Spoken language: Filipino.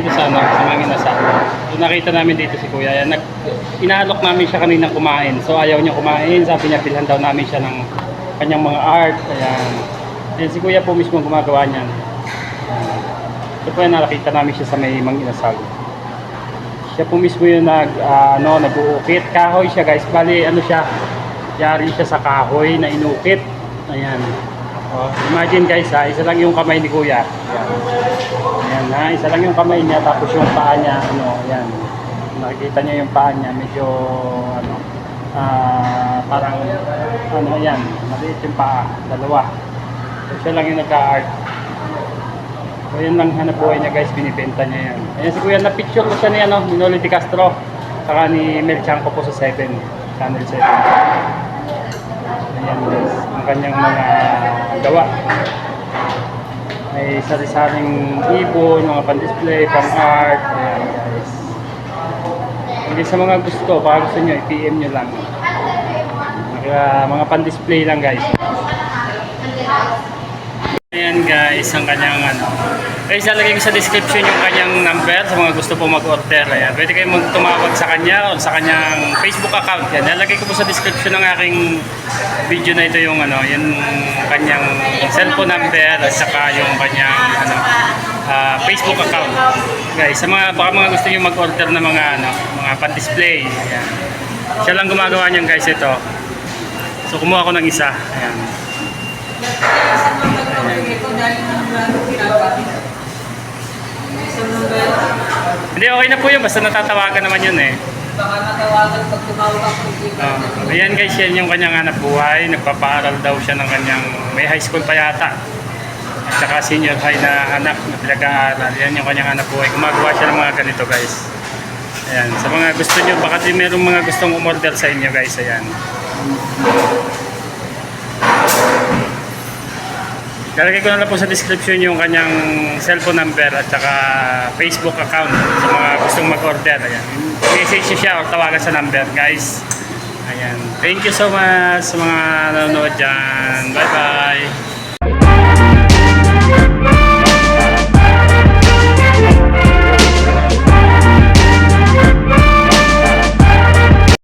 dito sa ano, sa mga inasal. So, nakita namin dito si Kuya. Yan, nag, inaalok namin siya kanina kumain. So ayaw niya kumain. Sabi niya, bilhan daw namin siya ng kanyang mga art. Ayan. Ayan, si Kuya po mismo gumagawa niyan. Ayan. Ito po yan, nakita namin siya sa may mga inasal. Siya po mismo yung nag, ah, ano, nag-uukit. Kahoy siya guys. Bali, ano siya, yari siya sa kahoy na inukit. Ayan. Oh, imagine guys ha, isa lang yung kamay ni Kuya. Ayan. Ayan ha, isa lang yung kamay niya tapos yung paa niya, ano, ayan. Nakikita niyo yung paa niya, medyo, ano, ah, parang, ano, ayan, maliit yung paa, dalawa. So, siya lang yung nagka-art. So, yun lang hanap buhay niya guys, binibenta niya yan. Ayan si Kuya, na-picture ko siya ni, ano, ni Noli Di Castro, saka ni Mel Chanco po sa 7, Channel 7. Ayan guys, ang kanyang mga gawa. May sari-saring ibon, mga pan-display, pang-art. Ayan guys. Hindi sa mga gusto, baka gusto nyo, i-PM nyo lang. Mga, mga pan-display lang guys. Guys, ang kanyang ano. Guys, lalagay ko sa description yung kanyang number sa mga gusto po mag-order. Ayan, pwede kayo mag- tumawag sa kanya o sa kanyang Facebook account. Yan, lalagay ko po sa description ng aking video na ito yung ano, yung kanyang cellphone number at saka yung kanyang ano, ah, Facebook account. Guys, sa mga baka mga gusto niyo mag-order ng mga ano, mga pan-display. Siya lang gumagawa niyan guys ito. So kumuha ko ng isa. Ayan. Hindi, okay na po yun. Basta natatawagan naman yun eh. Baka natawagan pag tumawag ako. Ah, ayan guys, yan yung kanyang hanap buhay. Nagpapaaral daw siya ng kanyang, may high school pa yata. At saka senior high na anak na pinag-aaral. Yan yung kanyang hanap buhay. Gumagawa siya ng mga ganito guys. Ayan, sa mga gusto nyo, baka din merong mga gustong umorder sa inyo guys. Ayan. Lalagay ko na lang po sa description yung kanyang cellphone number at saka Facebook account sa mga gustong mag-order. Ayan. Message niyo siya o tawagan sa number, guys. Ayan. Thank you so much sa mga nanonood dyan. Bye-bye.